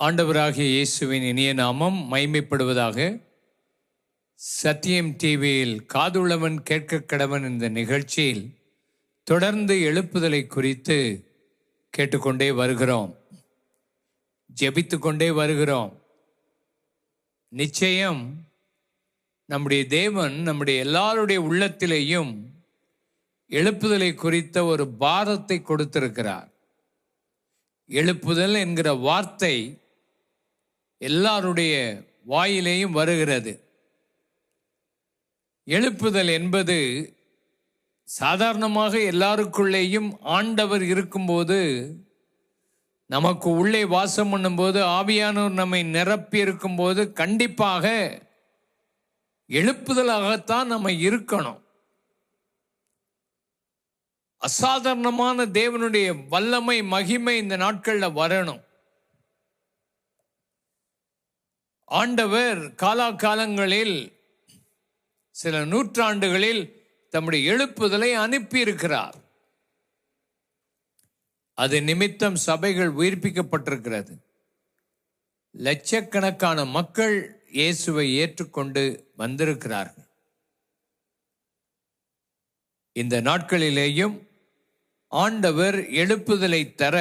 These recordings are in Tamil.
ஆண்டவராகிய இயேசுவின் இனிய நாமம் மைமைப்படுவதாக சத்தியம் டிவியில் காதுள்ளவன் கேட்க கடவன் இந்த நிகழ்ச்சியில் தொடர்ந்து எழுப்புதலை குறித்து கேட்டுக்கொண்டே வருகிறோம். ஜெபித்து கொண்டே வருகிறோம். நிச்சயம் நம்முடைய தேவன் நம்முடைய எல்லாருடைய உள்ளத்திலேயும் எழுப்புதலை குறித்த ஒரு பாரத்தை கொடுத்திருக்கிறார். எழுப்புதல் என்கிற வார்த்தை எல்லாருடைய வாயிலேயும் வருகிறது. எழுப்புதல் என்பது சாதாரணமாக எல்லாருக்குள்ளேயும் ஆண்டவர் இருக்கும்போது நமக்கு உள்ளே வாசம் பண்ணும்போது ஆவியானவர் நம்மை நிரப்பி இருக்கும்போது கண்டிப்பாக எழுப்புதலாகத்தான் நம்ம இருக்கணும். அசாதாரணமான தேவனுடைய வல்லமை மகிமை இந்த நாட்களில் வரணும். ஆண்டவர் காலாகாலங்களில் சில நூற்றாண்டுகளில் தம்முடைய எழுப்புதலை அனுப்பியிருக்கிறார். அது நிமித்தம் சபைகள் உயிர்ப்பிக்கப்பட்டிருக்கிறது. லட்சக்கணக்கான மக்கள் இயேசுவை ஏற்றுக்கொண்டு வந்திருக்கிறார்கள். இந்த நாட்களிலேயும் ஆண்டவர் எழுப்புதலை தர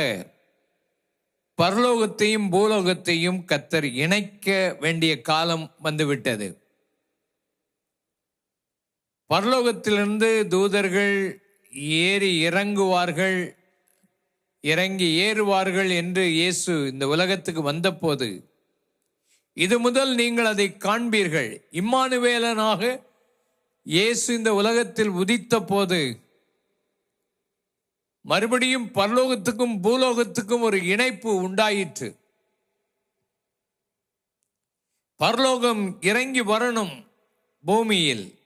பரலோகத்தையும் பூலோகத்தையும் கத்தர் இணைக்க வேண்டிய காலம் வந்துவிட்டது. பரலோகத்திலிருந்து தூதர்கள் ஏறி இறங்குவார்கள் இறங்கி ஏறுவார்கள் என்று இயேசு இந்த உலகத்துக்கு வந்தபோது இது முதல் நீங்கள் அதை காண்பீர்கள். இம்மானுவேலனாக இயேசு இந்த உலகத்தில் உதித்த போது மறுபடியும் பரலோகத்துக்கும் பூலோகத்துக்கும் ஒரு இணைப்பு உண்டாயிற்று. பரலோகம் இறங்கி வரணும் பூமியில்.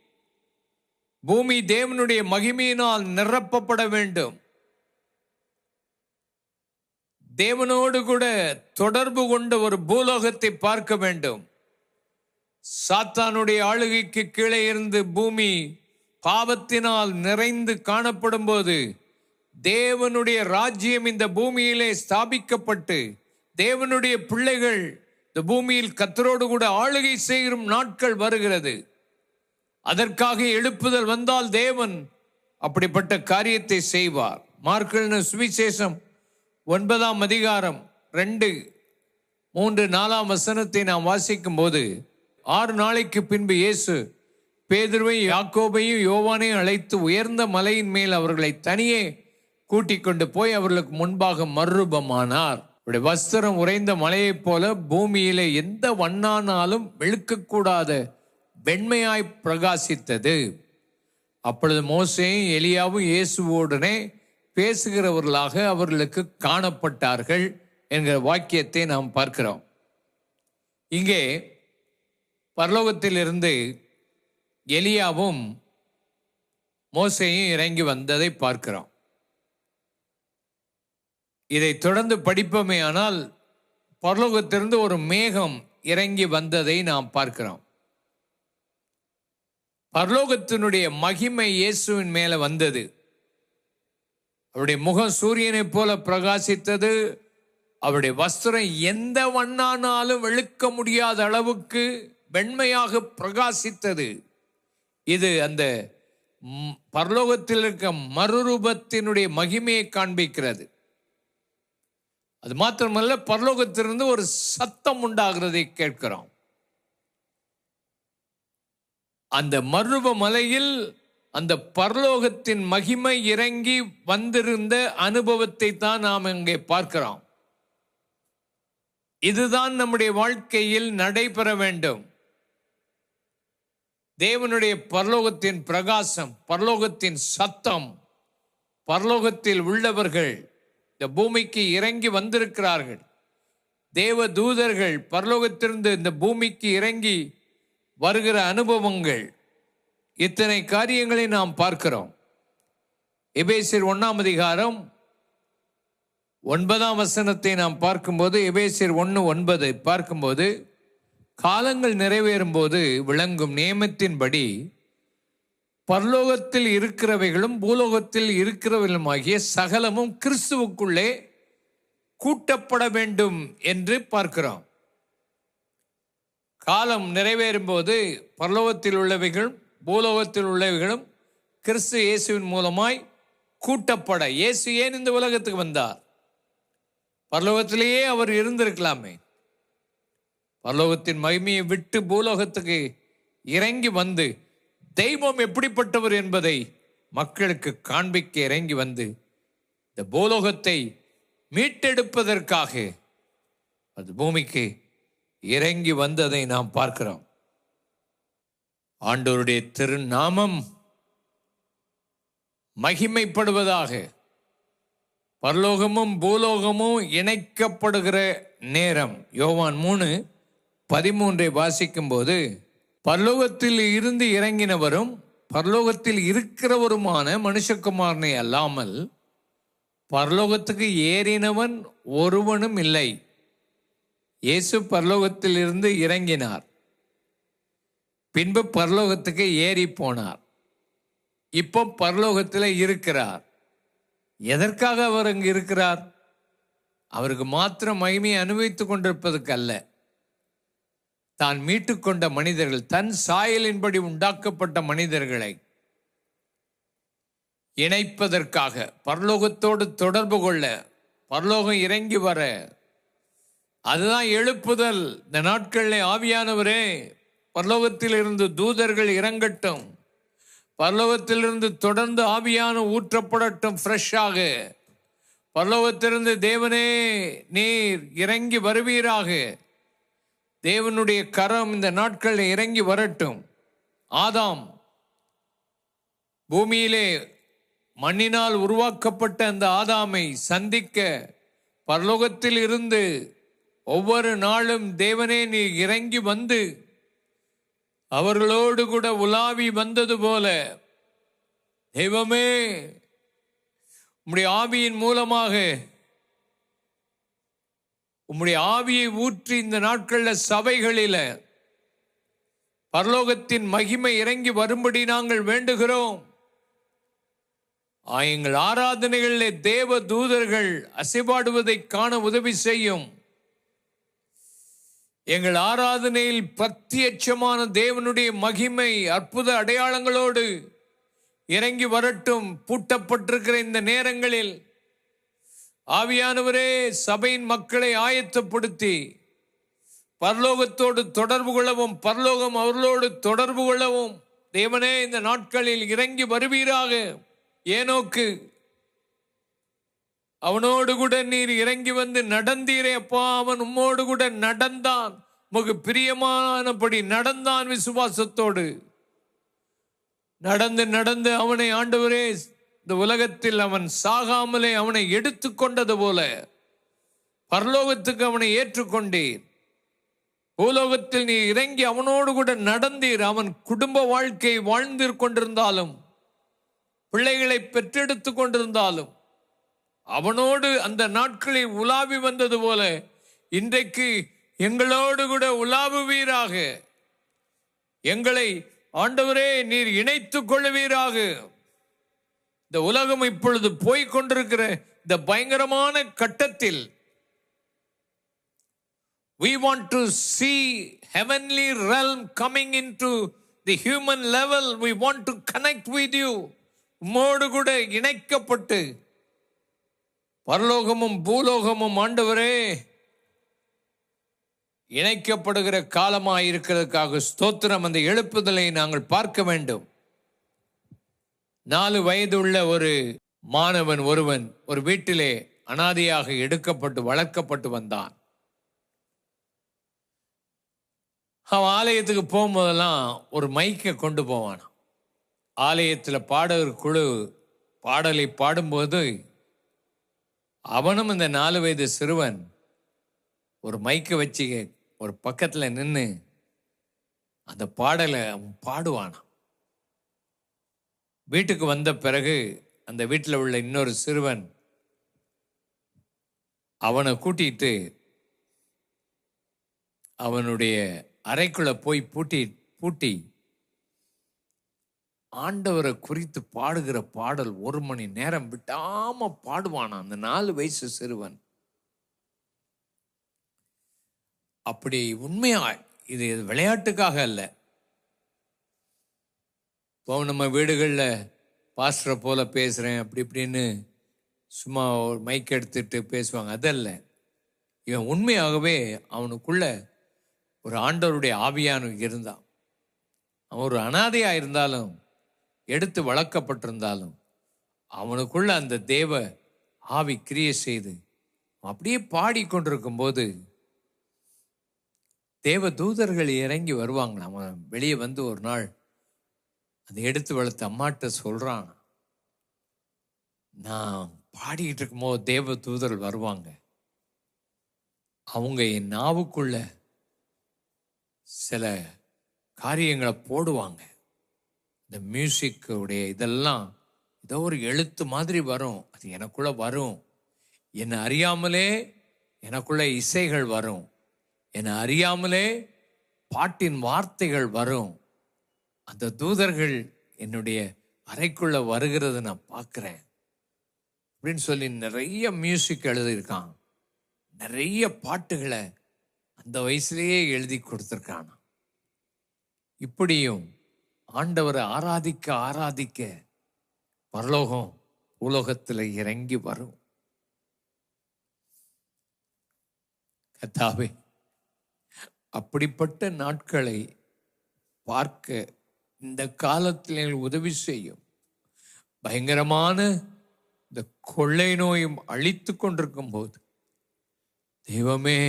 பூமி தேவனுடைய மகிமையினால் நிரப்பப்பட வேண்டும். தேவனோடு கூட தொடர்பு கொண்ட ஒரு பூலோகத்தை பார்க்க வேண்டும். சாத்தானுடைய ஆளுகைக்கு கீழே இருந்து பூமி பாவத்தினால் நிறைந்து காணப்படும் போது தேவனுடைய ராஜ்யம் இந்த பூமியிலே ஸ்தாபிக்கப்பட்டு தேவனுடைய பிள்ளைகள் இந்த பூமியில் கத்தரோடு கூட ஆளுகை செய்யும் நாட்கள் வருகிறது. அதற்காக எழுப்புதல் வந்தால் தேவன் அப்படிப்பட்ட காரியத்தை செய்வார். மார்க்கெல்ன சுவிசேஷம் ஒன்பதாம் அதிகாரம் ரெண்டு மூன்று நாலாம் வசனத்தை நாம் வாசிக்கும் போது ஆறு நாளைக்கு பின்பு இயேசு பேதுருவையும் யாக்கோபையும் யோவானையும் அழைத்து உயர்ந்த மலையின் மேல் அவர்களை தனியே கூட்டிக் கொண்டு போய் அவர்களுக்கு முன்பாக மறுரூபமானார். அவருடைய வஸ்திரம் உறைந்த மலையைப் போல பூமியிலே எந்த வண்ணானாலும் வெளுக்கக்கூடாத வெண்மையாய் பிரகாசித்தது. அப்பொழுது மோசையும் எலியாவும் இயேசுவோடனே பேசுகிறவர்களாக அவர்களுக்கு காணப்பட்டார்கள் என்கிற வாக்கியத்தை நாம் பார்க்கிறோம். இங்கே பரலோகத்திலிருந்து எலியாவும் மோசையும் இறங்கி வந்ததை பார்க்கிறோம். இதை தொடர்ந்து படிப்போமே ஆனால் பரலோகத்திலிருந்து ஒரு மேகம் இறங்கி வந்ததை நாம் பார்க்கிறோம். பரலோகத்தினுடைய மகிமை இயேசுவின் மேல வந்தது. அவருடைய முகம் சூரியனைப் போல பிரகாசித்தது. அவருடைய வஸ்திரம் எந்த வண்ணானாலும் வெளுக்க முடியாத அளவுக்கு வெண்மையாக பிரகாசித்தது. இது அந்த பரலோகத்தில் இருக்க மறுரூபத்தினுடைய மகிமையை காண்பிக்கிறது. அது மாத்திரமல்ல பரலோகத்திலிருந்து ஒரு சத்தம் உண்டாகிறதை கேட்கிறோம். அந்த மருவ மலையில் அந்த பரலோகத்தின் மகிமை இறங்கி வந்திருந்த அனுபவத்தை தான் நாம் இங்கே பார்க்கிறோம். இதுதான் நம்முடைய வாழ்க்கையில் நடைபெற வேண்டும். தேவனுடைய பரலோகத்தின் பிரகாசம் பரலோகத்தின் சத்தம் பரலோகத்தில் உள்ளவர்கள் இந்த பூமிக்கு இறங்கி வந்திருக்கிறார்கள். தேவ தூதர்கள் பரலோகத்திலிருந்து இந்த பூமிக்கு இறங்கி வருகிற அனுபவங்கள். இத்தனை காரியங்களை நாம் பார்க்கிறோம். எபேசியர் ஒன்றாம் அதிகாரம் ஒன்பதாம் வசனத்தை நாம் பார்க்கும்போது எபேசியர் ஒன்று ஒன்பது பார்க்கும்போது காலங்கள் நிறைவேறும் போது விளங்கும் நியமத்தின்படி பரலோகத்தில் இருக்கிறவைகளும் பூலோகத்தில் இருக்கிறவைகளுமாகிய சகலமும் கிறிஸ்துவுக்குள்ளே கூட்டப்பட வேண்டும் என்று பார்க்கிறோம். காலம் நிறைவேறும் போது பரலோகத்தில் உள்ளவைகளும் பூலோகத்தில் உள்ளவைகளும் கிறிஸ்து இயேசுவின் மூலமாய் கூட்டப்பட. இயேசு ஏன் இந்த உலகத்துக்கு வந்தார்? பரலோகத்திலேயே அவர் இருந்திருக்கலாமே. பரலோகத்தின் மகிமையை விட்டு பூலோகத்துக்கு இறங்கி வந்து தெய்வம் எப்படிப்பட்டவர் என்பதை மக்களுக்கு காண்பிக்க இறங்கி வந்து இந்த பூலோகத்தை மீட்டெடுப்பதற்காக அது பூமிக்கு இறங்கி வந்ததை நாம் பார்க்கிறோம். ஆண்டோருடைய திருநாமம் மகிமைப்படுவதாக பரலோகமும் பூலோகமும் இணைக்கப்படுகிற நேரம் யோவான் மூணு பதிமூன்றை வாசிக்கும் போது பரலோகத்தில் இருந்து இறங்கினவரும் பரலோகத்தில் இருக்கிறவருமான மனுஷகுமாரனை அல்லாமல் பரலோகத்துக்கு ஏறினவன் ஒருவனும் இல்லை. இயேசு பரலோகத்தில் இருந்து இறங்கினார். பின்பு பரலோகத்துக்கு ஏறி போனார். இப்போ பரலோகத்தில் இருக்கிறார். எதற்காக அவர் அங்கு இருக்கிறார்? அவருக்கு மாத்திரம் மகிமையை அனுபவித்துக் கொண்டிருப்பதற்கு அல்ல தான் மீட்டுக்கொண்ட மனிதர்கள் தன் சாயலின்படி உண்டாக்கப்பட்ட மனிதர்களை இணைப்பதற்காக பரலோகத்தோடு தொடர்பு கொள்ள பரலோகம் இறங்கி வர அதுதான் எழுப்புதல். இந்த நாட்களில் ஆவியானவரே பரலோகத்தில் இருந்து தூதர்கள் இறங்கட்டும். பரலோகத்திலிருந்து தொடர்ந்து ஆவியான ஊற்றப்படட்டும் ஃப்ரெஷ்ஷாக பரலோகத்திலிருந்து தேவனே நீர் இறங்கி வருவீராக. தேவனுடைய கரம் இந்த நாட்களில் இறங்கி வரட்டும். ஆதாம் பூமியிலே மண்ணினால் உருவாக்கப்பட்ட அந்த ஆதாமை சந்திக்க பரலோகத்தில் இருந்து ஒவ்வொரு நாளும் தேவனே நீ இறங்கி வந்து அவர்களோடு கூட உலாவி வந்தது போல தெய்வமே உம்முடைய ஆவியின் மூலமாக உம்முடைய ஆவியை ஊற்றி இந்த நாட்களில் சபைகளில் பரலோகத்தின் மகிமை இறங்கி வரும்படி நாங்கள் வேண்டுகிறோம். ஆ, எங்கள் ஆராதனைகளிலே தேவ தூதர்கள் அசைபாடுவதை காண உதவி செய்யும். எங்கள் ஆராதனையில் பிரத்யட்சமான தேவனுடைய மகிமை அற்புத அடையாளங்களோடு இறங்கி வரட்டும். பூட்டப்பட்டிருக்கிற இந்த நேரங்களில் ஆவியானவரே சபையின் மக்களை ஆயத்தப்படுத்தி பரலோகத்தோடு தொடர்பு கொள்ளவும் பரலோகம் அவர்களோடு தொடர்பு கொள்ளவும் தேவனே இந்த நாட்களில் இறங்கி வருவீராக. ஏனோக்கு அவனோடு கூட நீர் இறங்கி வந்து நடந்தீரே அப்பா அவன் உம்மோடு கூட நடந்தான். உமக்கு பிரியமானபடி நடந்தான் விசுவாசத்தோடு. நடந்து நடந்து அவனை ஆண்டவரே இந்த உலகத்தில் அவன் சாகாமலே அவனை எடுத்துக்கொண்டது போல பரலோகத்துக்கு அவனை ஏற்றுக்கொண்டீர் பூலோகத்தில் நீ இறங்கி அவனோடு கூட நடந்தீர். அவன் குடும்ப வாழ்க்கை வாழ்ந்து கொண்டிருந்தாலும் பிள்ளைகளை பெற்றெடுத்து கொண்டிருந்தாலும் அவனோடு அந்த நாட்களில் உலாவி வந்தது போல இன்றைக்கு எங்களோடு கூட உலாவுவீராக. எங்களை ஆண்டவரே நீர் இணைத்துக் கொள்ளுவீராக இந்த உலகம் இப்பொழுது போய்கொண்டிருக்கிற இந்த பயங்கரமான கட்டத்தில் we want to see heavenly realm coming into the human level we want to connect with you உம்மோடு கூட இணைக்கப்பட்டு. பரலோகமும் பூலோகமும் ஆண்டவரே இணைக்கப்படுகிற காலமாக இருக்கிறதுக்காக ஸ்தோத்திரம். அந்த எழுப்புதலை நாங்கள் பார்க்க வேண்டும். நாலு வயதுள்ள ஒரு மாணவன் ஒருவன் ஒரு வீட்டிலே அனாதையாக எடுக்கப்பட்டு வளர்க்கப்பட்டு வந்தான். அவன் ஆலயத்துக்கு போகும்போதெல்லாம் ஒரு மைக்கை கொண்டு போவான் ஆலயத்தில் பாடகர் குழு பாடலை பாடும்போது அவனும் இந்த நாலு வயது சிறுவன் ஒரு மைக்கை வச்சு ஒரு பக்கத்தில் நின்று அந்த பாடலை அவன் பாடுவானாம். வீட்டுக்கு வந்த பிறகு அந்த வீட்டில் உள்ள இன்னொரு சிறுவன் அவனை கூட்டிட்டு அவனுடைய அறைக்குள்ளே போய் பூட்டி பூட்டி ஆண்டவரை குறித்து பாடுகிற பாடல் ஒரு மணி நேரம் விட்டாம பாடுவானாம் அந்த நாலு வயசு சிறுவன். அப்படி உண்மையா இது விளையாட்டுக்காக அல்ல. இப்போ நம்ம வீடுகளில் பாஸ்டரை போல பேசுகிறேன் அப்படி இப்படின்னு சும்மா ஒரு மைக் எடுத்துட்டு பேசுவாங்க. அதல்ல இவன் உண்மையாகவே அவனுக்குள்ள ஒரு ஆண்டவருடைய ஆவியான இருந்தான். அவன் ஒரு அனாதையாக இருந்தாலும் எடுத்து வளர்க்கப்பட்டிருந்தாலும் அவனுக்குள்ள அந்த தேவ ஆவி கிரியை செய்து அப்படியே பாடிக்கொண்டிருக்கும் போது தேவ தூதர்கள் இறங்கி வருவாங்களாம். அவன் வெளியே வந்து ஒரு நாள் அந்த எடுத்து வளர்த்த அம்மாட்ட சொல்கிறான் நான் பாடிக்கிட்டு இருக்கும்போது தேவ தூதர்கள் வருவாங்க. அவங்க என் நாவுக்குள்ள சில காரியங்களை போடுவாங்க. இந்த மியூசிக்குடைய இதெல்லாம் ஏதோ ஒரு எழுத்து மாதிரி வரும். அது எனக்குள்ள வரும். என்னை அறியாமலே எனக்குள்ள இசைகள் வரும். என்னை அறியாமலே பாட்டின் வார்த்தைகள் வரும். அந்த தூதர்கள் என்னுடைய அறைக்குள்ள வருகிறத நான் பார்க்குறேன். அப்படின்னு சொல்லி நிறைய மியூசிக் எழுதியிருக்கான். நிறைய பாட்டுகளை அந்த வயசுலேயே எழுதி கொடுத்துருக்கான். இப்படியும் ஆண்டவரை ஆராதிக்க ஆராதிக்க பரலோகம் உலோகத்தில் இறங்கி வரும். கத்தாவே அப்படிப்பட்ட நாட்களை பார்க்க இந்த காலத்தில் எங்களுக்கு உதவி செய்யும். பயங்கரமான இந்த கொள்ளை நோயும் அழித்து கொண்டிருக்கும் போது தெய்வமே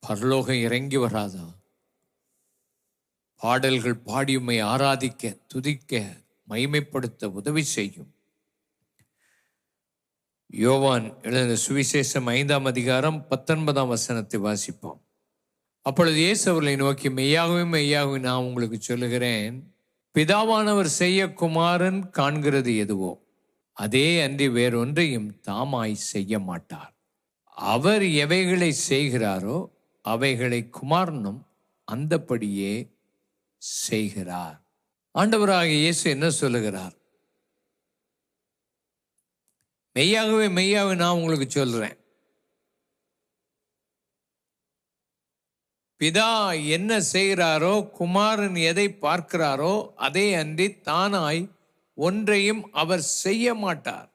பரலோகம் இறங்கி வராதா? பாடல்கள் பாடியுமை ஆராதிக்க துதிக்க மகிமைப்படுத்த உதவி செய்யும். யோவான் எழுந்த சுவிசேஷம் ஐந்தாம் அதிகாரம் பத்தொன்பதாம் வசனத்தை வாசிப்போம். அப்பொழுது இயேசு அவர்களை நோக்கி மெய்யாகவே மெய்யாகவே நான் உங்களுக்கு சொல்லுகிறேன். பிதாவானவர் செய்ய குமாரன் காண்கிறது எதுவோ அதே அன்றி வேறொன்றையும் தாமாய் செய்ய மாட்டார். அவர் எவைகளை செய்கிறாரோ அவைகளை குமாரனும் அந்தப்படியே செய்கிறார். ஆண்டவராக இயேசு என்ன சொல்லுகிறார்? மெய்யாகவே மெய்யாகவே நான் உங்களுக்கு சொல்றேன் பிதா என்ன செய்கிறாரோ குமாரன் எதை பார்க்கிறாரோ அதே அன்றி தானாய் ஒன்றையும் அவர் செய்ய மாட்டார்.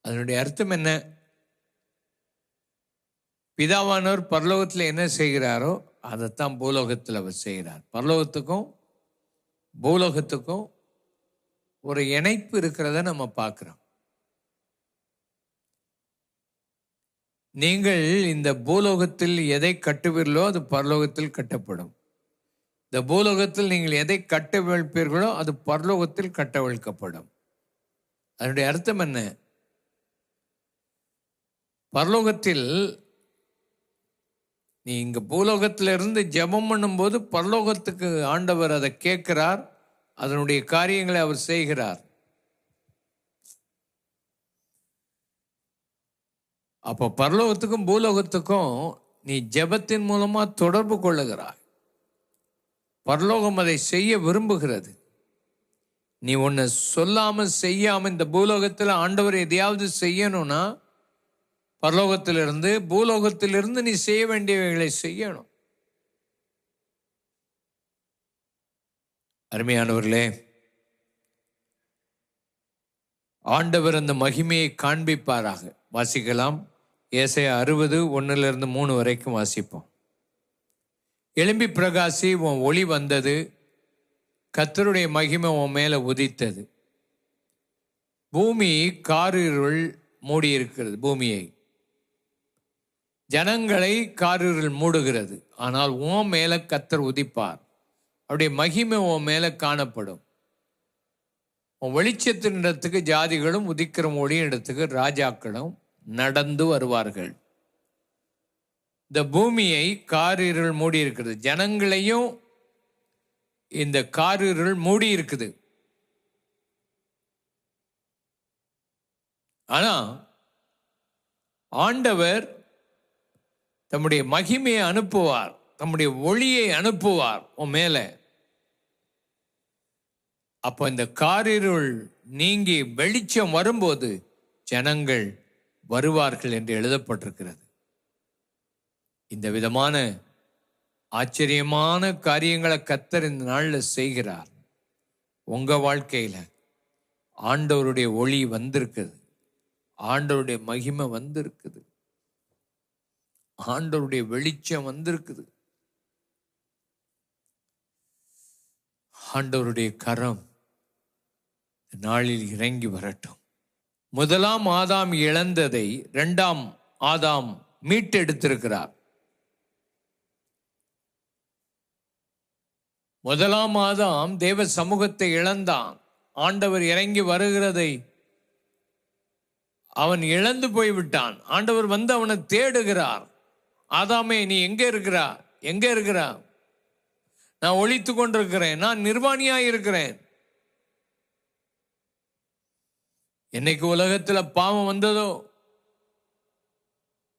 அதனுடைய அர்த்தம் என்ன? பிதாவானவர் பரலோகத்தில் என்ன செய்கிறாரோ அதைத்தான் பூலோகத்தில் அவர் செய்கிறார். பரலோகத்துக்கும் பூலோகத்துக்கும் ஒரு இணைப்பு இருக்கிறத நம்ம பார்க்குறோம். நீங்கள் இந்த பூலோகத்தில் எதை கட்டுவீர்களோ அது பரலோகத்தில் கட்டப்படும். இந்த பூலோகத்தில் நீங்கள் எதை கட்டவிழ்ப்பீர்களோ அது பரலோகத்தில் கட்டவிழ்க்கப்படும். அதனுடைய அர்த்தம் என்ன? பரலோகத்தில் நீ இங்க பூலோகத்திலிருந்து இருந்து ஜெபம் பண்ணும்போது பரலோகத்துக்கு ஆண்டவர் அதை கேட்கிறார் அதனுடைய காரியங்களை அவர் செய்கிறார். அப்போ பரலோகத்துக்கும் பூலோகத்துக்கும் நீ ஜெபத்தின் மூலமாக தொடர்பு கொள்ளுகிறாய். பரலோகம் அதை செய்ய விரும்புகிறது. நீ ஒன்று சொல்லாமல் செய்யாமல் இந்த பூலோகத்தில் ஆண்டவர் எதையாவது செய்யணும்னா பரலோகத்திலிருந்து பூலோகத்திலிருந்து நீ செய்ய வேண்டியவைகளை செய்யணும். அருமையானவர்களே ஆண்டவர் அந்த மகிமையை காண்பிப்பாராக. வாசிக்கலாம். ஏசையா அறுபது ஒன்றுலேருந்து மூணு வரைக்கும் வாசிப்போம். எலும்பி பிரகாசி உன் ஒளி வந்தது. கத்தருடைய மகிமை உன் மேலே உதித்தது. பூமி காரிருள் மூடியிருக்கிறது பூமியை. ஜனங்களை காரிருள் மூடுகிறது ஆனால் உன் மேலே கத்தர் உதிப்பார். அவருடைய மகிமை உன் மேலே காணப்படும். உன் வெளிச்சத்தின் இடத்துக்கு ஜாதிகளும் உதிக்கிற ஒளியின் இடத்துக்கு ராஜாக்களும் நடந்து வருவார்கள். இந்த பூமியை காரிருள் மூடி இருக்கிறது ஜனங்களையும் இந்த காரிருள் மூடி இருக்குது ஆனா ஆண்டவர் தம்முடைய மகிமையை அனுப்புவார். தம்முடைய ஒளியை அனுப்புவார் உன் மேல. அப்போ இந்த காரிருள் நீங்கி வெளிச்சம் வரும்போது ஜனங்கள் வருவார்கள் என்று எழுதப்பட்டிருக்கிறது. இந்த விதமான ஆச்சரியமான காரியங்களை கத்தர் இந்த நாளில் செய்கிறார். உங்க வாழ்க்கையில ஆண்டவருடைய ஒளி வந்திருக்குது. ஆண்டவருடைய மகிமை வந்திருக்குது. ஆண்டவருடைய வெளிச்சம் வந்திருக்குது. ஆண்டவருடைய கரம் நாளில் இறங்கி வரட்டும். முதலாம் ஆதாம் இழந்ததை இரண்டாம் ஆதாம் மீட்டெடுத்திருக்கிறார். முதலாம் ஆதாம் தேவ சமூகத்தை இழந்தான். ஆண்டவர் இறங்கி வருகிறதை அவன் இழந்து போய்விட்டான். ஆண்டவர் வந்து அவனை தேடுகிறார். ஆதாமே நீ எங்க இருக்கிறா எங்க இருக்கிறா நான் ஒழித்து கொண்டிருக்கிறேன். நான் நிர்வாணியாக இருக்கிறேன். என்னைக்கு உலகத்துல பாவம் வந்ததோ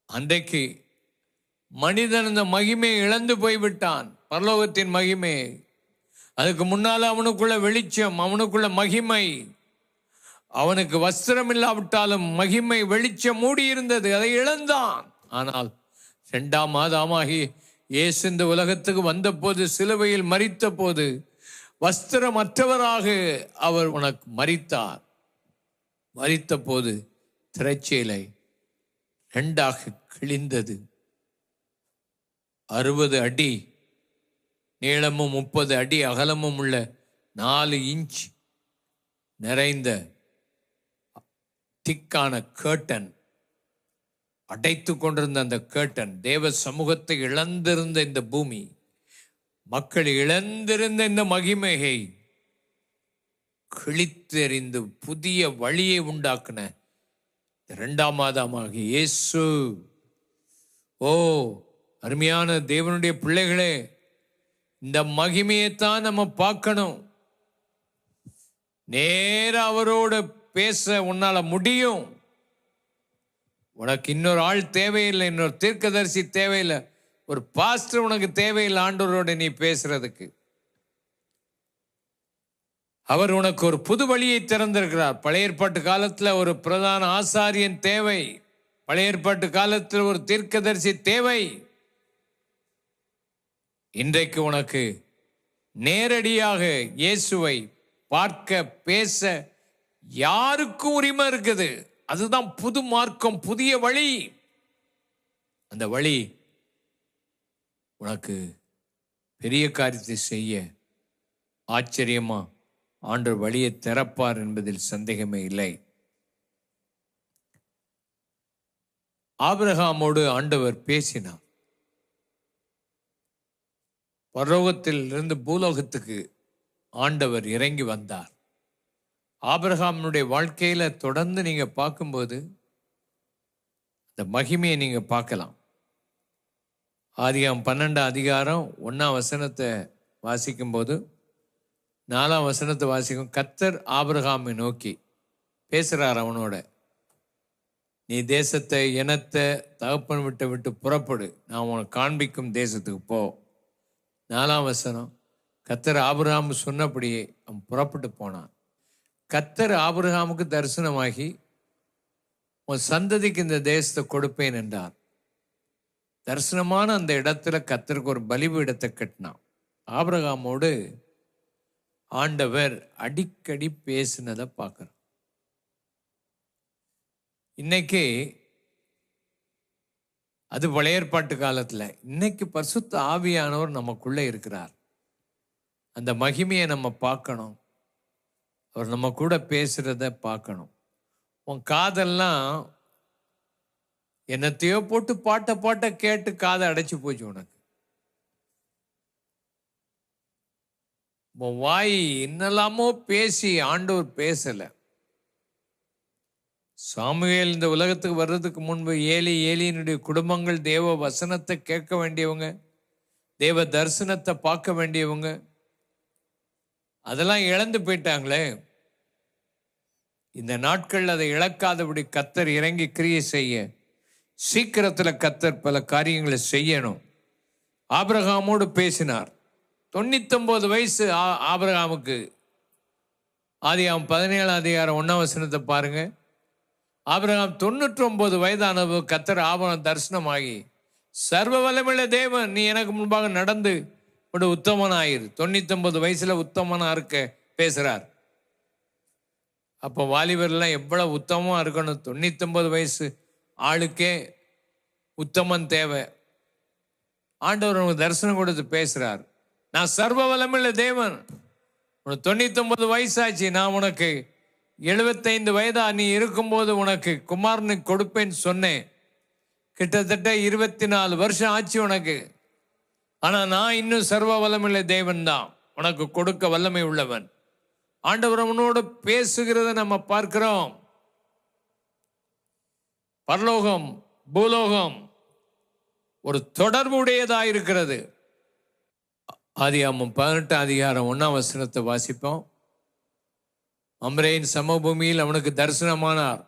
அன்றைக்கு மனிதன் அந்த மகிமையை இழந்து போய்விட்டான். பரலோகத்தின் மகிமை. அதுக்கு முன்னால அவனுக்குள்ள வெளிச்சம் அவனுக்குள்ள மகிமை. அவனுக்கு வஸ்திரம் இல்லாவிட்டாலும் மகிமை வெளிச்சம் மூடி இருந்தது அதை இழந்தான். ஆனால் இரண்டாம் மாதமாகி இயேசு இந்த உலகத்துக்கு வந்தபோது சிலுவையில் மறித்த போது வஸ்திரமற்றவராக அவர் உனக்கு மறித்தார் மறித்த போது திரைச்சேலை ரெண்டாக கிழிந்தது. அறுபது அடி நீளமும் முப்பது அடி அகலமும் உள்ள நாலு இன்ச் நிறைந்த திக்கான கேட்டன் அடைத்து கொண்டிருந்த அந்த கேட்டன் தேவ சமூகத்தை இழந்திருந்த இந்த பூமி மக்கள் இழந்திருந்த இந்த மகிமையை கிழித்தெறிந்து புதிய வழியை உண்டாக்குன. இரண்டாம் மாதமாக இயேசு. ஓ அருமையான தேவனுடைய பிள்ளைகளே இந்த மகிமையைத்தான் நம்ம பார்க்கணும். நேர அவரோட பேச உன்னால முடியும். உனக்கு இன்னொரு ஆள் தேவையில்லை இன்னொரு தீர்க்கதரிசி தேவையில்லை. ஒரு பாஸ்டர் உனக்கு தேவையில்லை ஆண்டவரோட நீ பேசுறதுக்கு. அவர் உனக்கு ஒரு புது வழியை திறந்திருக்கிறார். பழைய ஏற்பாட்டு ஒரு பிரதான ஆசாரியன் தேவை. பழைய ஏற்பாட்டு காலத்தில் ஒரு தீர்க்கதரிசி தேவை. இன்றைக்கு உனக்கு நேரடியாக இயேசுவை பார்க்க பேச யாருக்கும் உரிமை இருக்குது? அதுதான் புது மார்க்கம் புதிய வழி. அந்த வழி உனக்கு பெரிய காரியத்தை செய்ய ஆச்சரியமா ஆண்டவர் வழியை திறப்பார் என்பதில் சந்தேகமே இல்லை. ஆபிரகாமோடு ஆண்டவர் பேசினார். பரலோகத்தில் இருந்து பூலோகத்துக்கு ஆண்டவர் இறங்கி வந்தார். ஆபிரகாமனுடைய வாழ்க்கையில் தொடர்ந்து நீங்கள் பார்க்கும்போது இந்த மகிமையை நீங்கள் பார்க்கலாம். ஆதிகாம் பன்னெண்டாம் அதிகாரம் ஒன்றாம் வசனத்தை வாசிக்கும்போது நாலாம் வசனத்தை வாசிக்கும் கத்தர் ஆபிரகாமை நோக்கி பேசுகிறார் அவனோட. நீ தேசத்தை இனத்தை தகப்பன் விட்டு விட்டு புறப்படு. நான் உனக்கு காண்பிக்கும் தேசத்துக்கு போ. நாலாம் வசனம். கத்தர் ஆபிரகாம் சொன்னபடியே அவன் புறப்பட்டு போனான். கத்தர் ஆபிரகாமுக்கு தரிசனமாகி உன் சந்ததிக்கு இந்த தேசத்தை கொடுப்பேன் என்றார். தரிசனமான அந்த இடத்துல கத்தருக்கு ஒரு பலிபீடத்தை கட்டினான். ஆபிரகாமோடு ஆண்டவர் அடிக்கடி பேசினதை பார்க்குறோம் இன்னைக்கு அது பழைய ஏற்பாட்டு காலத்துல இன்னைக்கு பரிசுத்த ஆவியானவர் நமக்குள்ள இருக்கிறார். அந்த மகிமையை நம்ம பார்க்கணும். அவர் நம்ம கூட பேசுறத பார்க்கணும். உன் காதெல்லாம் என்னத்தையோ போட்டு பாட்ட பாட்ட கேட்டு காதை அடைச்சு போச்சு உனக்கு. உன் வாய் என்னெல்லாமோ பேசி ஆண்டவர் பேசலை. சாமுவேல் இந்த உலகத்துக்கு வர்றதுக்கு முன்பு ஏழி ஏலியினுடைய குடும்பங்கள் தேவ வசனத்தை கேட்க வேண்டியவங்க தேவ தரிசனத்தை பார்க்க வேண்டியவங்க அதெல்லாம் இழந்து போயிட்டாங்களே. இந்த நாட்கள் அதை இழக்காதபடி கத்தர் இறங்கி கிரியை செய்ய. சீக்கிரத்தில் கத்தர் பல காரியங்களை செய்யணும். ஆபிரகாமோடு பேசினார். தொண்ணூத்தொம்பது வயசு ஆ- ஆபிரகாமுக்கு. ஆதிகாம் பதினேழாம் அதிகாரம் ஒன்றாம் வசனத்தை பாருங்க. ஆபிரகாம் தொண்ணூற்றி ஒன்பது வயதானது கத்தர் ஆபரணம் தரிசனமாகி சர்வ வல்லமுள்ள தேவன் நீ எனக்கு முன்பாக நடந்து ஒரு உத்தமனாயிரு. தொண்ணூத்தொம்பது வயசுல உத்தமனா இருக்க பேசுறார். அப்போ வாலிபர்லாம் எவ்வளவு உத்தமமா இருக்கணும்? தொண்ணூத்தொம்பது வயசு ஆளுக்கே உத்தமன் தேவை. ஆண்டவர் உங்களுக்கு தரிசனம் கொடுத்து பேசுகிறார் நான் சர்வ வளமுள்ள தேவன். உனக்கு தொண்ணூத்தொன்பது வயசாச்சு. நான் உனக்கு எழுபத்தைந்து வயதா. நீ இருக்கும்போது உனக்கு குமாரனுக்கு கொடுப்பேன்னு சொன்னேன். கிட்டத்தட்ட இருபத்தி நாலு வருஷம் ஆச்சு உனக்கு. ஆனால் நான் இன்னும் சர்வ வல்லமுள்ள தேவன் தான் உனக்கு கொடுக்க வல்லமை உள்ளவன். ஆண்டவர் அவனோடு பேசுகிறத நம்ம பார்க்கிறோம். பரலோகம் பூலோகம் ஒரு தொடர்பு உடையதாக இருக்கிறது. ஆதியாமம் பதினெட்டு அதிகாரம் ஒன்றாம் வசனத்தை வாசிப்போம். அம்ரேயின் சமபூமியில் அவனுக்கு தரிசனமானார்.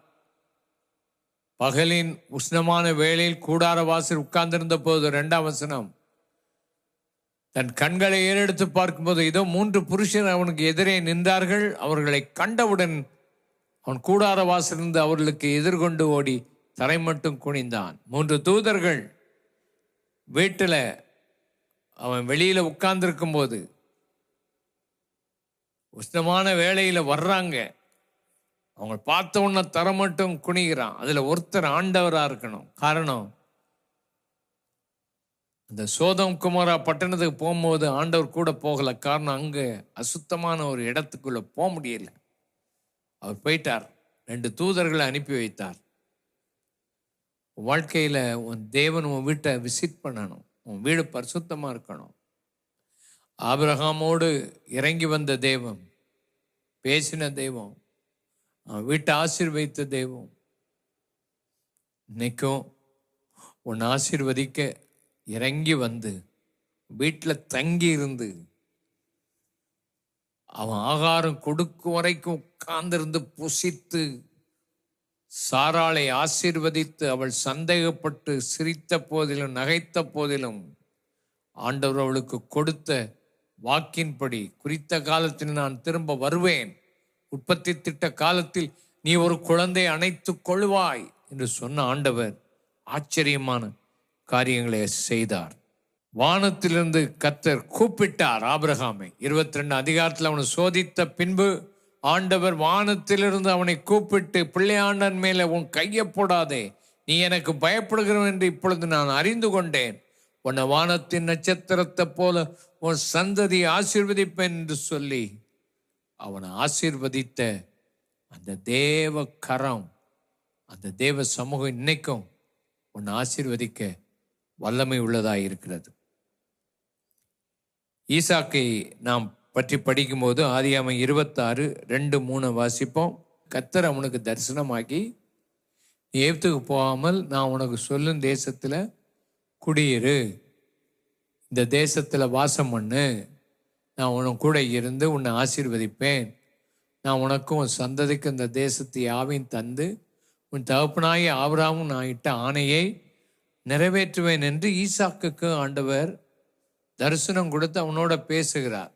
பகலின் உஷ்ணமான வேளையில் கூடார வாசல் உட்கார்ந்திருந்த போது ரெண்டாம் வசனம் தன் கண்களை ஏறெடுத்து பார்க்கும்போது இதோ மூன்று புருஷர் அவனுக்கு எதிரே நின்றார்கள். அவர்களை கண்டவுடன் அவன் கூடார வாசலிருந்து அவர்களுக்கு எதிர்கொண்டு ஓடி தரை மட்டும் குனிந்தான். மூன்று தூதர்கள் வீட்டில் அவன் வெளியில உட்கார்ந்துருக்கும் போது உஷ்ணமான வேலையில் வர்றாங்க. அவங்க பார்த்த உடனே தர மட்டும் குனிகிறான். அதுல ஒருத்தர் ஆண்டவரா இருக்கணும். காரணம் அந்த சோதம் குமாரா பட்டணத்துக்கு போகும்போது ஆண்டவர் கூட போகல. காரணம் அங்க அசுத்தமான ஒரு இடத்துக்குள்ள போக முடியல. அவர் போயிட்டார். ரெண்டு தூதர்களை அனுப்பி வைத்தார். வாழ்க்கையில் வாழ்க்கையில உன் தேவன் உன் வீட்டை விசிட் பண்ணணும். உன் வீடு பரிசுத்தமாக இருக்கணும். ஆபிரகாமோடு இறங்கி வந்த தெய்வம் பேசின தெய்வம் அவன் வீட்டை ஆசீர்வதித்த தெய்வம் இன்னைக்கும் உன்னை ஆசீர்வதிக்க இறங்கி வந்து வீட்டில் தங்கி இருந்து அவன் ஆகாரம் கொடுக்கும் வரைக்கும் உட்கார்ந்திருந்து புசித்து சாராளை ஆசீர்வதித்து அவள் சந்தேகப்பட்டு சிரித்த போதிலும் நகைத்த போதிலும் ஆண்டவர் அவளுக்கு கொடுத்த வாக்கின்படி குறித்த காலத்தில் நான் திரும்ப வருவேன். உற்பத்தி திட்ட காலத்தில் நீ ஒரு குழந்தை அணைத்துக் கொள்வாய் என்று சொன்ன ஆண்டவர் ஆச்சரியமான காரியங்களை செய்தார். வானத்திலிருந்து கத்தர் கூப்பிட்டார் ஆபிரகாமை. இருபத்தி ரெண்டு அதிகாரத்தில் அவனை சோதித்த பின்பு ஆண்டவர் வானத்திலிருந்து அவனை கூப்பிட்டு பிள்ளையாண்டன் மேலே உன் கையை போடாதே. நீ எனக்கு பயப்படுகிறவன் என்று இப்பொழுது நான் அறிந்து கொண்டேன். உன்னை வானத்தின் நட்சத்திரத்தை போல உன் சந்ததி ஆசீர்வதிப்பேன் என்று சொல்லி அவனை ஆசீர்வதித்த அந்த தேவ கரம் அந்த தேவ சமூகம் இன்னைக்கும் உன்னை ஆசீர்வதிக்க வல்லமை உள்ளதாக இருக்கிறது. ஈசாக்கை நாம் பற்றி படிக்கும்போது ஆதியாமம் இருபத்தாறு ரெண்டு மூணு வாசிப்போம். கத்தர் அவனுக்கு தரிசனமாக்கி நீ போகாமல் நான் உனக்கு சொல்லும் தேசத்தில் குடியிரு. இந்த தேசத்தில் வாசம் பண்ணு. நான் உனக்கு கூட இருந்து உன்னை ஆசீர்வதிப்பேன். நான் உனக்கும் உன் சந்ததிக்கு இந்த தேசத்தை யாவையும் தந்து உன் தகப்பனாய ஆவராமும் நான் இட்ட ஆணையை நிறைவேற்றுவேன் என்று ஈசாக்குக்கு ஆண்டவர் தரிசனம் கொடுத்து அவனோட பேசுகிறார்.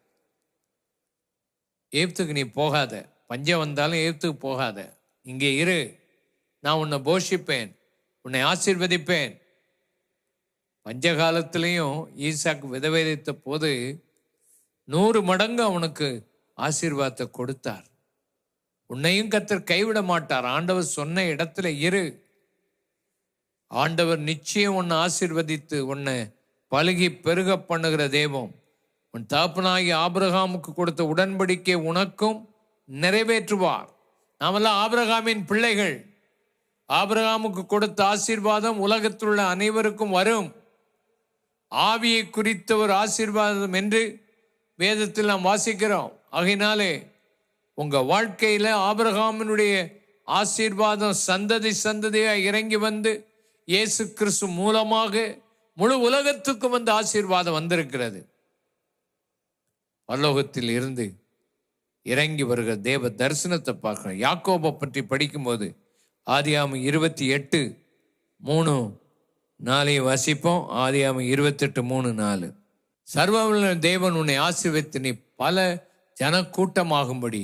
ஏப்துக்கு நீ போகாத. பஞ்சம் வந்தாலும் ஏப்துக்கு போகாத. இங்கே இரு. நான் உன்னை போஷிப்பேன். உன்னை ஆசீர்வதிப்பேன். பஞ்ச காலத்திலையும் ஈசாக்கு விதவேதித்த போது நூறு மடங்கு அவனுக்கு ஆசீர்வாதத்தை கொடுத்தார். உன்னையும் கத்தர் கைவிட மாட்டார். ஆண்டவர் சொன்ன இடத்துல இரு. ஆண்டவர் நிச்சயம் உன்னை ஆசீர்வதித்து உன்னை பழுகி பெருக பண்ணுகிற தெய்வம் உன் தகப்பனாகி ஆபிரகாமுக்கு கொடுத்த உடன்படிக்கை உனக்கும் நிறைவேற்றுவார். நாமெல்லாம் ஆபிரகாமின் பிள்ளைகள். ஆபிரகாமுக்கு கொடுத்த ஆசீர்வாதம் உலகத்தில் உள்ள அனைவருக்கும் வரும். ஆவியை குறித்த ஒரு ஆசீர்வாதம் என்று வேதத்தில் நாம் வாசிக்கிறோம். ஆகினாலே உங்கள் வாழ்க்கையில் ஆபிரகாமினுடைய ஆசீர்வாதம் சந்ததி சந்ததியாக இறங்கி வந்து இயேசு கிறிஸ்து மூலமாக முழு உலகத்துக்கும் வந்து ஆசீர்வாதம் வந்திருக்கிறது. பரலோகத்தில் இருந்து இறங்கி வருகிற தேவ தரிசனத்தை பார்க்கிறோம். யாக்கோபை பற்றி படிக்கும்போது ஆதியாம இருபத்தி எட்டு மூணு நாளையும் வசிப்போம். ஆதியாம இருபத்தெட்டு மூணு நாலு. சர்வவல்ல தேவன் உன்னை ஆசிர்வித்து நீ பல ஜனக்கூட்டமாகும்படி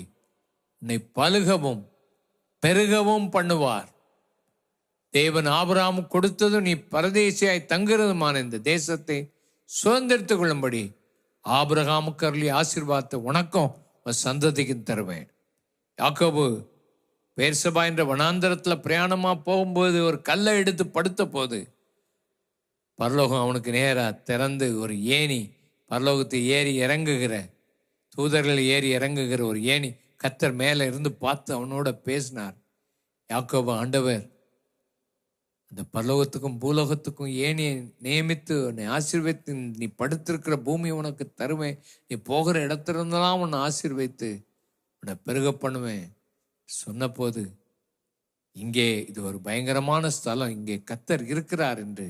உன்னை பழுகவும் பெருகவும் பண்ணுவார். தேவன் ஆபிரகாம் கொடுத்ததும் நீ பரதேசியாய் தங்குறதுமான இந்த தேசத்தை சுதந்திரித்துக் கொள்ளும்படி ஆபிரகாமுக்கு அருளி ஆசீர்வாதத்தை உனக்கும் உன் சந்ததிக்கும் தருவேன். யாக்கோபு பேர்சபா என்ற வனாந்தரத்தில் பிரயாணமாக போகும்போது ஒரு கல்லை எடுத்து படுத்த போது பரலோகம் அவனுக்கு நேராக திறந்து ஒரு ஏணி பரலோகத்தை ஏறி இறங்குகிற தூதர்கள் ஏறி இறங்குகிற ஒரு ஏணி கத்தர் மேலே இருந்து பார்த்து அவனோட பேசினார். யாக்கோபு ஆண்டவர் அந்த பரலோகத்துக்கும் பூலோகத்துக்கும் ஏன் நியமித்து உன்னை ஆசீர்வைத்து நீ படுத்திருக்கிற பூமி உனக்கு தருவேன் நீ போகிற இடத்துல இருந்தெல்லாம் உன்னை ஆசீர்வைத்து உன்னை பெருக பண்ணுவேன். சொன்னபோது இங்கே இது ஒரு பயங்கரமான ஸ்தலம். இங்கே கத்தர் இருக்கிறார் என்று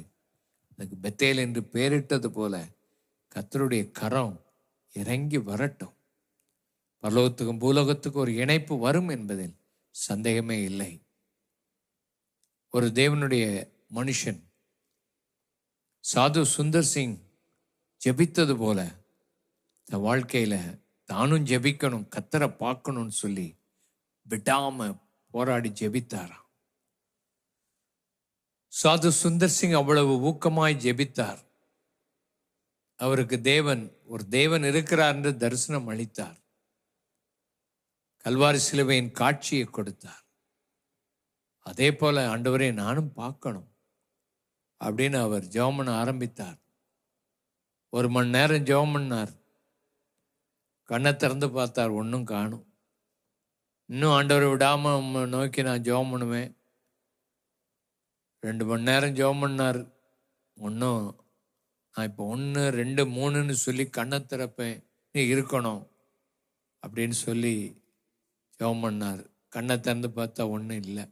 அதுக்கு பெத்தேல் என்று பெயரிட்டது போல கத்தருடைய கரம் இறங்கி வரட்டும். பரலோகத்துக்கும் பூலோகத்துக்கும் ஒரு இணைப்பு வரும் என்பதில் சந்தேகமே இல்லை. ஒரு தேவனுடைய மனுஷன் சாது சுந்தர் சிங் ஜெபித்தது போல இந்த வாழ்க்கையில தானும் ஜெபிக்கணும் கத்தரை பார்க்கணும்னு சொல்லி விடாம போராடி ஜெபித்தாராம். சாது சுந்தர் சிங் அவ்வளவு ஊக்கமாய் ஜெபித்தார். அவருக்கு தேவன் ஒரு தேவன் இருக்கிறார் என்று தரிசனம் அளித்தார். கல்வாரி சிலுவையின் காட்சியை கொடுத்தார். அதே போல் ஆண்டவரே நானும் பார்க்கணும் அப்படின்னு அவர் ஜெபம் பண்ண ஆரம்பித்தார். ஒரு மணி நேரம் ஜெபம் பண்ணார் கண்ணை திறந்து பார்த்தார் ஒன்றும் காணும். இன்னும் ஆண்டவரை விடாமல் நோக்கி நான் ஜெபம் பண்ணுவேன் ரெண்டு மணி நேரம் ஜெபம் பண்ணார் ஒன்றும் நான் இப்போ ஒன்று ரெண்டு மூணுன்னு சொல்லி கண்ணை திறப்பேன். நீ இருக்கணும். அப்படின்னு சொல்லி ஜெபம் பண்ணார் கண்ணை திறந்து பார்த்தா ஒன்றும் இல்லை.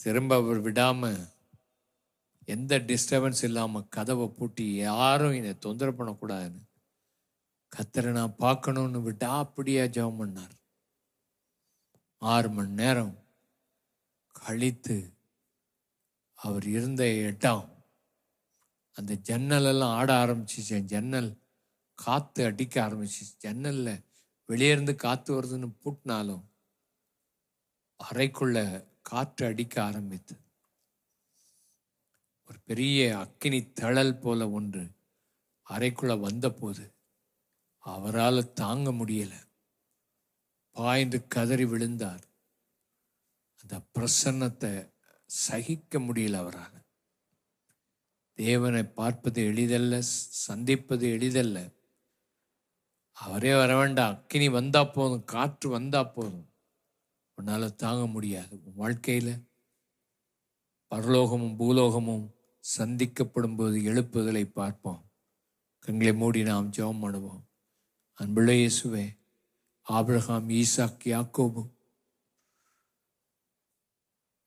திரும்ப அவர் விடாமல் எந்த டிஸ்டர்பன்ஸ் இல்லாமல் கதவை பூட்டி யாரும் என்னை தொந்தரவு பண்ணக்கூடாதுன்னு. கத்தரை நான் பார்க்கணும்னு விட்டா அப்படியே ஜெபம் பண்ணார். ஆறு மணி நேரம் கழித்து அவர் இருந்த இடம் அந்த ஜன்னலெல்லாம் ஆட ஆரம்பிச்சிச்சு. ஜன்னல் காற்று அடிக்க ஆரம்பிச்சிச்சு. ஜன்னலில் வெளியே இருந்து காற்று வருதுன்னு பூட்டினாலும் அறைக்குள்ள காற்று அடிக்க ஆரம்பித்து. ஒரு பெரிய அக்கினி தழல் போல ஒன்று அறைக்குள்ள வந்தபோது அவரால் தாங்க முடியல. பாய்ந்து கதறி விழுந்தார். அந்த பிரசன்னத்தை சகிக்க முடியல அவரால். தேவனை பார்ப்பது எளிதல்ல சந்திப்பது எளிதல்ல. அவரே வர வேண்டாம் அக்கினி வந்தா போதும் காற்று வந்தா போதும். உன்னால் தாங்க முடியாது. உன் வாழ்க்கையில் பரலோகமும் பூலோகமும் சந்திக்கப்படும் போது எழுப்புதலை பார்ப்போம். கண்களை மூடி நாம் ஜெபம் பண்ணுவோம். அன்புள்ள இயேசுவே ஆபிரகாம் ஈசாக் யாக்கோபு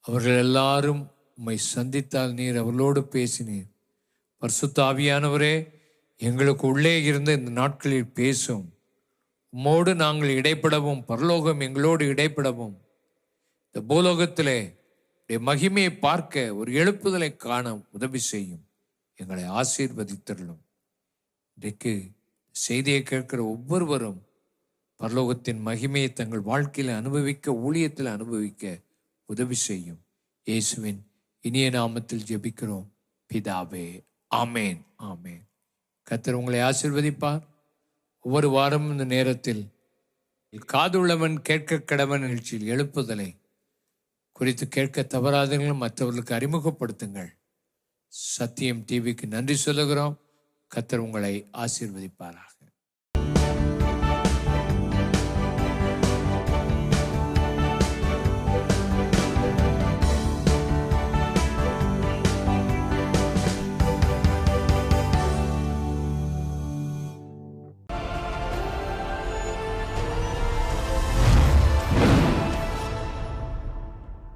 அவர்கள் எல்லாரும் உம்மை சந்தித்தால் நீர் அவர்களோடு பேசினீர். பரிசுத்த ஆவியானவரே எங்களுக்கு உள்ளே இருந்த இந்த நாட்களில் பேசும். உம்மோடு நாங்கள் இடைப்படவும் பரலோகம் எங்களோடு இடைப்படவும். இந்த பூலோகத்திலே மகிமையை பார்க்க ஒரு எழுப்புதலை காண உதவி செய்யும். எங்களை ஆசீர்வதித்தருளும். இன்றைக்கு செய்தியை கேட்கிற ஒவ்வொருவரும் பரலோகத்தின் மகிமையை தங்கள் வாழ்க்கையில் அனுபவிக்க ஊழியத்தில் அனுபவிக்க உதவி செய்யும். இயேசுவின் இனிய நாமத்தில் ஜெபிக்கிறோம். பிதாவே ஆமேன் ஆமேன். கத்தர் உங்களை ஆசிர்வதிப்பார். ஒவ்வொரு வாரமும் இந்த நேரத்தில் காதுள்ளவன் கேட்க கடவன் நிகழ்ச்சியில் எழுப்புதலை குறித்து கேட்க தவறாதீர்கள் மற்றவர்களுக்கு அறிமுகப்படுத்துங்கள். சத்தியம் டிவிக்கு நன்றி சொல்லுகிறோம். கத்தர் உங்களை ஆசீர்வதிப்பாரா